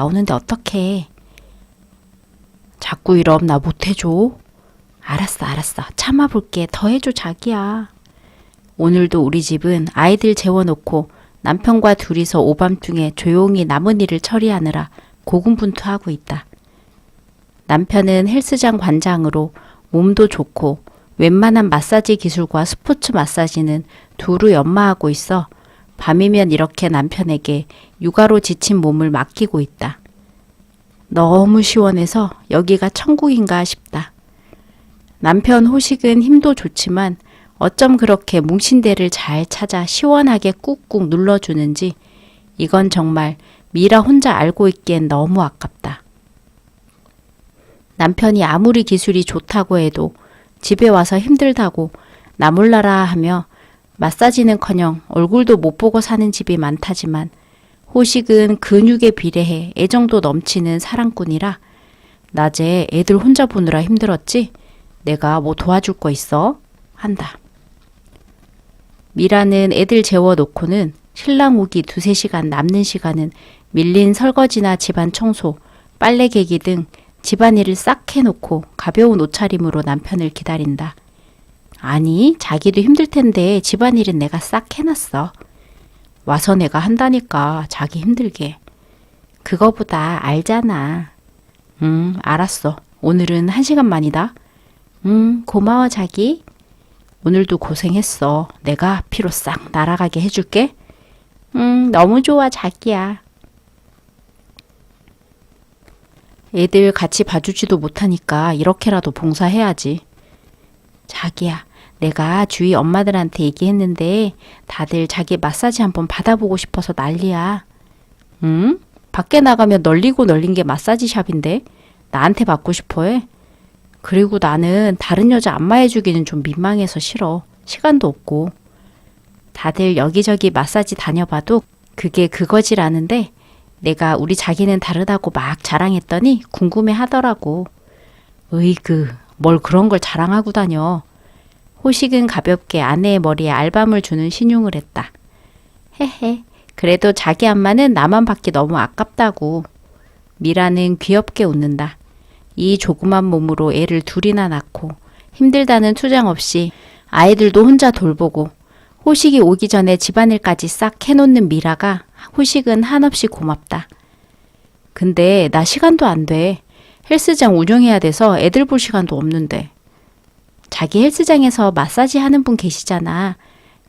나오는데 어떡해. 자꾸 이럼 나 못해줘. 알았어, 알았어. 참아볼게. 더 해줘, 자기야. 오늘도 우리 집은 아이들 재워놓고 남편과 둘이서 오밤중에 조용히 남은 일을 처리하느라 고군분투하고 있다. 남편은 헬스장 관장으로 몸도 좋고 웬만한 마사지 기술과 스포츠 마사지는 두루 연마하고 있어 밤이면 이렇게 남편에게 육아로 지친 몸을 맡기고 있다. 너무 시원해서 여기가 천국인가 싶다. 남편 호식은 힘도 좋지만 어쩜 그렇게 뭉친 데를 잘 찾아 시원하게 꾹꾹 눌러주는지 이건 정말 미라 혼자 알고 있기엔 너무 아깝다. 남편이 아무리 기술이 좋다고 해도 집에 와서 힘들다고 나 몰라라 하며 마사지는커녕 얼굴도 못 보고 사는 집이 많다지만 호식은 근육에 비례해 애정도 넘치는 사랑꾼이라 낮에 애들 혼자 보느라 힘들었지 내가 뭐 도와줄 거 있어? 한다. 미라는 애들 재워놓고는 신랑 오기 두세 시간 남는 시간은 밀린 설거지나 집안 청소, 빨래 개기 등 집안일을 싹 해놓고 가벼운 옷차림으로 남편을 기다린다. 아니, 자기도 힘들 텐데 집안일은 내가 싹 해놨어. 와서 내가 한다니까 자기 힘들게. 그거보다 알잖아. 응, 알았어. 오늘은 한 시간만이다. 응, 고마워 자기. 오늘도 고생했어. 내가 피로 싹 날아가게 해줄게. 응, 너무 좋아 자기야. 애들 같이 봐주지도 못하니까 이렇게라도 봉사해야지. 자기야, 내가 주위 엄마들한테 얘기했는데 다들 자기 마사지 한번 받아보고 싶어서 난리야. 응? 밖에 나가면 널리고 널린 게 마사지 샵인데 나한테 받고 싶어 해? 그리고 나는 다른 여자 안마해주기는 좀 민망해서 싫어. 시간도 없고. 다들 여기저기 마사지 다녀봐도 그게 그거지라는데 내가 우리 자기는 다르다고 막 자랑했더니 궁금해 하더라고. 으이그, 뭘 그런 걸 자랑하고 다녀. 호식은 가볍게 아내의 머리에 알밤을 주는 신용을 했다. 헤헤, 그래도 자기 안마는 나만 받기 너무 아깝다고. 미라는 귀엽게 웃는다. 이 조그만 몸으로 애를 둘이나 낳고 힘들다는 투정 없이 아이들도 혼자 돌보고 호식이 오기 전에 집안일까지 싹 해놓는 미라가 호식은 한없이 고맙다. 근데 나 시간도 안 돼. 헬스장 운영해야 돼서 애들 볼 시간도 없는데. 자기 헬스장에서 마사지 하는 분 계시잖아.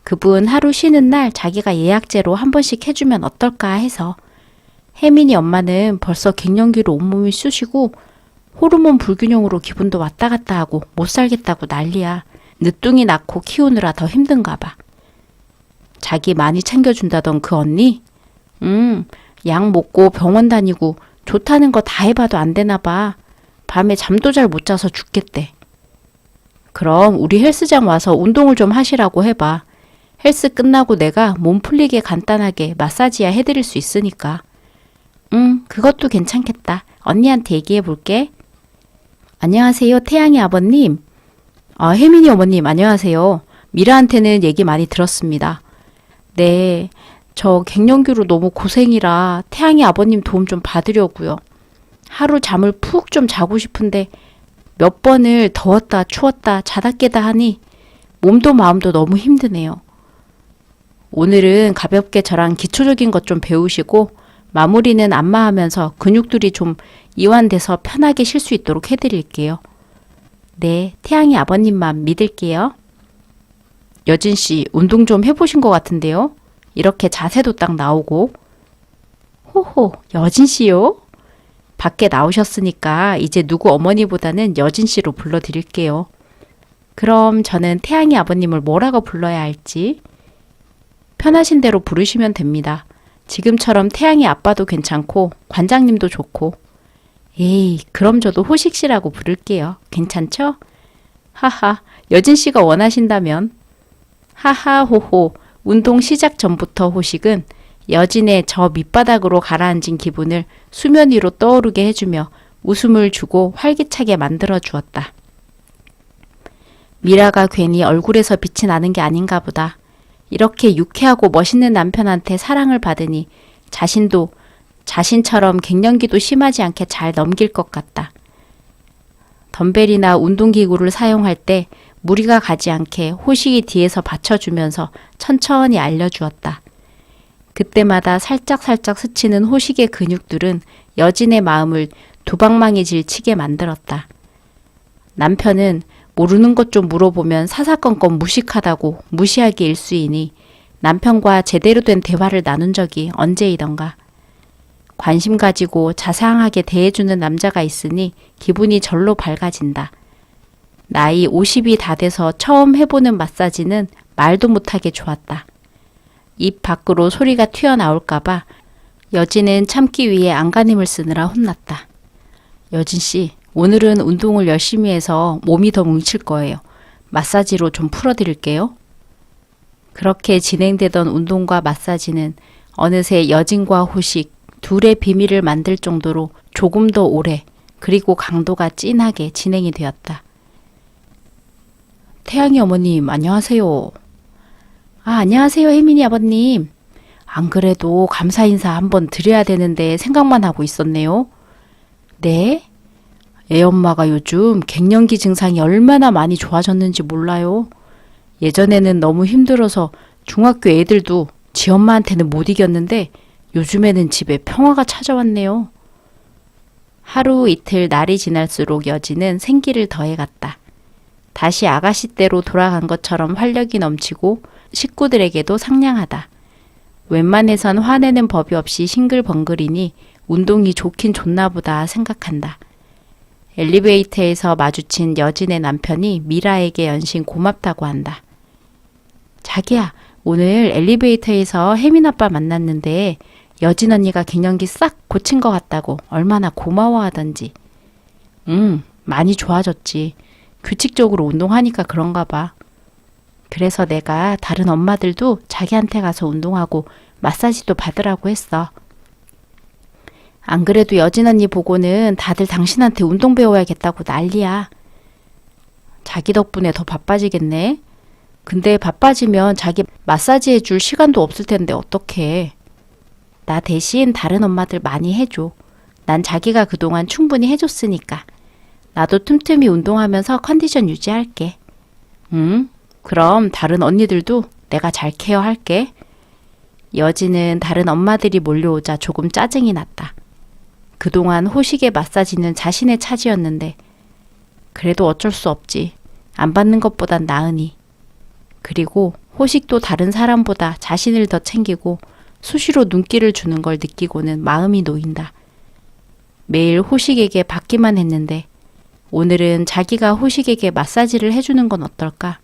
그분 하루 쉬는 날 자기가 예약제로 한 번씩 해주면 어떨까 해서. 혜민이 엄마는 벌써 갱년기로 온몸이 쑤시고 호르몬 불균형으로 기분도 왔다 갔다 하고 못 살겠다고 난리야. 늦둥이 낳고 키우느라 더 힘든가 봐. 자기 많이 챙겨준다던 그 언니? 음, 약 먹고 병원 다니고 좋다는 거 다 해봐도 안 되나 봐. 밤에 잠도 잘 못 자서 죽겠대. 그럼 우리 헬스장 와서 운동을 좀 하시라고 해봐. 헬스 끝나고 내가 몸 풀리게 간단하게 마사지야 해드릴 수 있으니까. 응, 그것도 괜찮겠다. 언니한테 얘기해 볼게. 안녕하세요, 태양이 아버님. 아, 혜민이 어머님, 안녕하세요. 미라한테는 얘기 많이 들었습니다. 네, 저 갱년기로 너무 고생이라 태양이 아버님 도움 좀 받으려고요. 하루 잠을 푹 좀 자고 싶은데 몇 번을 더웠다 추웠다 자다 깨다 하니 몸도 마음도 너무 힘드네요. 오늘은 가볍게 저랑 기초적인 것 좀 배우시고 마무리는 안마하면서 근육들이 좀 이완돼서 편하게 쉴 수 있도록 해드릴게요. 네, 태양이 아버님만 믿을게요. 여진 씨, 운동 좀 해보신 것 같은데요? 이렇게 자세도 딱 나오고. 호호, 여진 씨요? 밖에 나오셨으니까 이제 누구 어머니보다는 여진 씨로 불러드릴게요. 그럼 저는 태양이 아버님을 뭐라고 불러야 할지 편하신 대로 부르시면 됩니다. 지금처럼 태양이 아빠도 괜찮고 관장님도 좋고 에이 그럼 저도 호식 씨라고 부를게요. 괜찮죠? 하하 여진 씨가 원하신다면 하하 호호 운동 시작 전부터 호식은 여진의 저 밑바닥으로 가라앉은 기분을 수면 위로 떠오르게 해주며 웃음을 주고 활기차게 만들어 주었다. 미라가 괜히 얼굴에서 빛이 나는 게 아닌가 보다. 이렇게 유쾌하고 멋있는 남편한테 사랑을 받으니 자신도 자신처럼 갱년기도 심하지 않게 잘 넘길 것 같다. 덤벨이나 운동기구를 사용할 때 무리가 가지 않게 호식이 뒤에서 받쳐주면서 천천히 알려주었다. 그때마다 살짝살짝 스치는 호식의 근육들은 여진의 마음을 두방망이질 치게 만들었다. 남편은 모르는 것 좀 물어보면 사사건건 무식하다고 무시하기 일수이니 남편과 제대로 된 대화를 나눈 적이 언제이던가. 관심 가지고 자상하게 대해주는 남자가 있으니 기분이 절로 밝아진다. 나이 50이 다 돼서 처음 해보는 마사지는 말도 못하게 좋았다. 입 밖으로 소리가 튀어나올까봐 여진은 참기 위해 안간힘을 쓰느라 혼났다. 여진 씨, 오늘은 운동을 열심히 해서 몸이 더 뭉칠 거예요. 마사지로 좀 풀어드릴게요. 그렇게 진행되던 운동과 마사지는 어느새 여진과 호식 둘의 비밀을 만들 정도로 조금 더 오래 그리고 강도가 진하게 진행이 되었다. 태양이 어머님, 안녕하세요. 아, 안녕하세요, 혜민이 아버님. 안 그래도 감사 인사 한번 드려야 되는데 생각만 하고 있었네요. 네? 애엄마가 요즘 갱년기 증상이 얼마나 많이 좋아졌는지 몰라요. 예전에는 너무 힘들어서 중학교 애들도 지 엄마한테는 못 이겼는데 요즘에는 집에 평화가 찾아왔네요. 하루 이틀 날이 지날수록 여진은 생기를 더해갔다. 다시 아가씨 때로 돌아간 것처럼 활력이 넘치고 식구들에게도 상냥하다. 웬만해선 화내는 법이 없이 싱글벙글이니 운동이 좋긴 좋나 보다 생각한다. 엘리베이터에서 마주친 여진의 남편이 미라에게 연신 고맙다고 한다. 자기야, 오늘 엘리베이터에서 혜민 아빠 만났는데 여진 언니가 갱년기 싹 고친 것 같다고 얼마나 고마워하던지. 응, 많이 좋아졌지. 규칙적으로 운동하니까 그런가 봐. 그래서 내가 다른 엄마들도 자기한테 가서 운동하고 마사지도 받으라고 했어. 안 그래도 여진 언니 보고는 다들 당신한테 운동 배워야겠다고 난리야. 자기 덕분에 더 바빠지겠네. 근데 바빠지면 자기 마사지 해줄 시간도 없을 텐데 어떡해. 나 대신 다른 엄마들 많이 해줘. 난 자기가 그동안 충분히 해줬으니까. 나도 틈틈이 운동하면서 컨디션 유지할게. 응? 그럼 다른 언니들도 내가 잘 케어할게. 여진은 다른 엄마들이 몰려오자 조금 짜증이 났다. 그동안 호식의 마사지는 자신의 차지였는데, 그래도 어쩔 수 없지. 안 받는 것보단 나으니. 그리고 호식도 다른 사람보다 자신을 더 챙기고 수시로 눈길을 주는 걸 느끼고는 마음이 놓인다. 매일 호식에게 받기만 했는데, 오늘은 자기가 호식에게 마사지를 해주는 건 어떨까?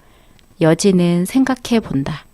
여진은 생각해 본다.